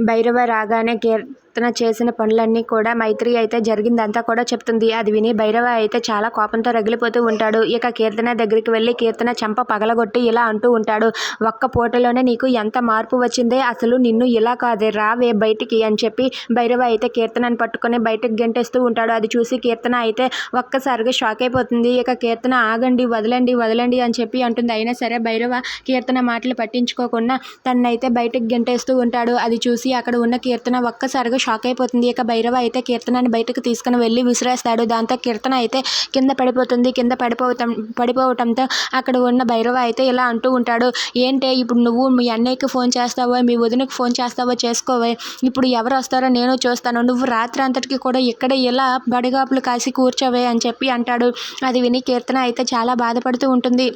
భైరవ రాగానే కేర్ కీర్తన చేసిన పనులన్నీ కూడా మైత్రి అయితే జరిగిందంతా కూడా చెప్తుంది. అది విని భైరవ అయితే చాలా కోపంతో రగిలిపోతూ ఉంటాడు. ఇక కీర్తన దగ్గరికి వెళ్ళి కీర్తన చెంప పగలగొట్టి ఇలా అంటూ ఉంటాడు. ఒక్క పూటలోనే నీకు ఎంత మార్పు వచ్చిందే? అసలు నిన్ను ఇలా కాదే? రావే బయటికి అని చెప్పి భైరవ అయితే కీర్తనని పట్టుకొని బయటకు గెంటేస్తూ ఉంటాడు. అది చూసి కీర్తన అయితే ఒక్కసారిగా షాక్ అయిపోతుంది. ఇక కీర్తన ఆగండి వదలండి వదలండి అని చెప్పి అంటుంది. అయినా సరే భైరవ కీర్తన మాటలు పట్టించుకోకుండా తన్నైతే బయటకు గెంటేస్తూ ఉంటాడు. అది చూసి అక్కడ ఉన్న కీర్తన ఒక్కసారిగా షాక్ అయిపోతుంది ఇక భైరవ అయితే కీర్తనని బయటకు తీసుకుని వెళ్ళి విసిరేస్తాడు. దాంతో కీర్తన అయితే కింద పడిపోతుంది. కింద పడిపోవటం పడిపోవటంతో అక్కడ ఉన్న భైరవ అయితే ఇలా అంటూ ఉంటాడు. ఏంటే ఇప్పుడు నువ్వు మీ అన్నయ్యకి ఫోన్ చేస్తావో మీ వదినకి ఫోన్ చేస్తావో చేసుకోవే. ఇప్పుడు ఎవరు వస్తారో నేను చూస్తాను. నువ్వు రాత్రి అంతటికి కూడా ఇక్కడ ఇలా బడిగాపులు కాసి కూర్చోవే అని చెప్పి అంటాడు. అది విని కీర్తన అయితే చాలా బాధపడుతూ ఉంటుంది.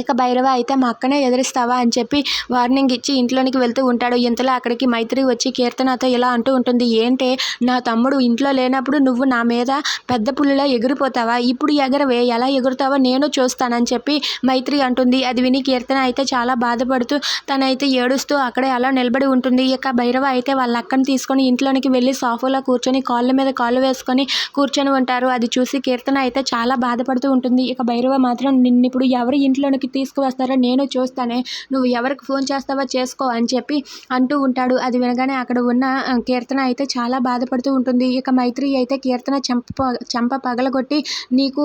ఇక భైరవ అయితే మా అక్కనే ఎదిరిస్తావా అని చెప్పి వార్నింగ్ ఇచ్చి ఇంట్లోనికి వెళ్తూ ఉంటాడు. ఇంతలో అక్కడికి మైత్రి వచ్చి కీర్తనతో ఇలా అంటూ ఉంటుంది. ఏంటే? నా తమ్ముడు ఇంట్లో లేనప్పుడు నువ్వు నా మీద పెద్ద పుల్లిలా ఎగిరిపోతావా? ఇప్పుడు ఎగరవే ఎలా ఎగురుతావో నేను చూస్తానని చెప్పి మైత్రి అంటుంది. అది విని కీర్తన అయితే చాలా బాధపడుతూ తనైతే ఏడుస్తూ అక్కడే అలా నిలబడి ఉంటుంది. ఇక భైరవ అయితే వాళ్ళ అక్కని తీసుకొని ఇంట్లోనికి వెళ్ళి సోఫాలో కూర్చొని కాళ్ళ మీద కాళ్ళు వేసుకొని కూర్చొని ఉంటారు. అది చూసి కీర్తన అయితే చాలా బాధపడుతూ ఉంటుంది. ఇక భైరవ మాత్రం నిన్నప్పుడు ఎవరి ఇంట్లోనికి తీసుకువస్తారో? నేను చూస్తానే. నువ్వు ఎవరికి ఫోన్ చేస్తావో చేసుకో అని చెప్పి అంటూ ఉంటాడు. అది వినగానే అక్కడ ఉన్న కీర్తన అయితే చాలా బాధపడుతూ ఉంటుంది. ఇక మైత్రి అయితే కీర్తన చెంప చంప చెంప పగలగొట్టి నీకు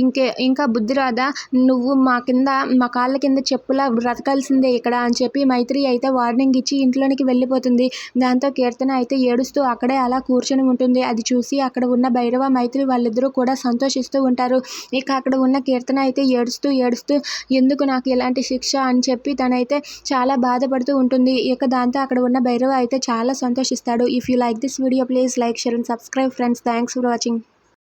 ఇంకే ఇంకా బుద్ధి రాదా? నువ్వు మా కింద మా కాళ్ళ కింద చెప్పులా బ్రతకాల్సిందే ఇక్కడ అని చెప్పి మైత్రి అయితే వార్నింగ్ ఇచ్చి ఇంట్లోనికి వెళ్ళిపోతుంది. దాంతో కీర్తన అయితే ఏడుస్తూ అక్కడే అలా కూర్చొని ఉంటుంది. అది చూసి అక్కడ ఉన్న భైరవ మైత్రి వాళ్ళిద్దరూ కూడా సంతోషిస్తూ ఉంటారు. ఇక అక్కడ ఉన్న కీర్తన అయితే ఏడుస్తూ ఏడుస్తూ ఎందుకు నాకు ఇలాంటి శిక్ష అని చెప్పి తనైతే చాలా బాధపడుతూ ఉంటుంది. ఇక దాంతో అక్కడ ఉన్న భైరవ అయితే చాలా సంతోషిస్తాడు. If you like this video please like share and subscribe friends thanks for watching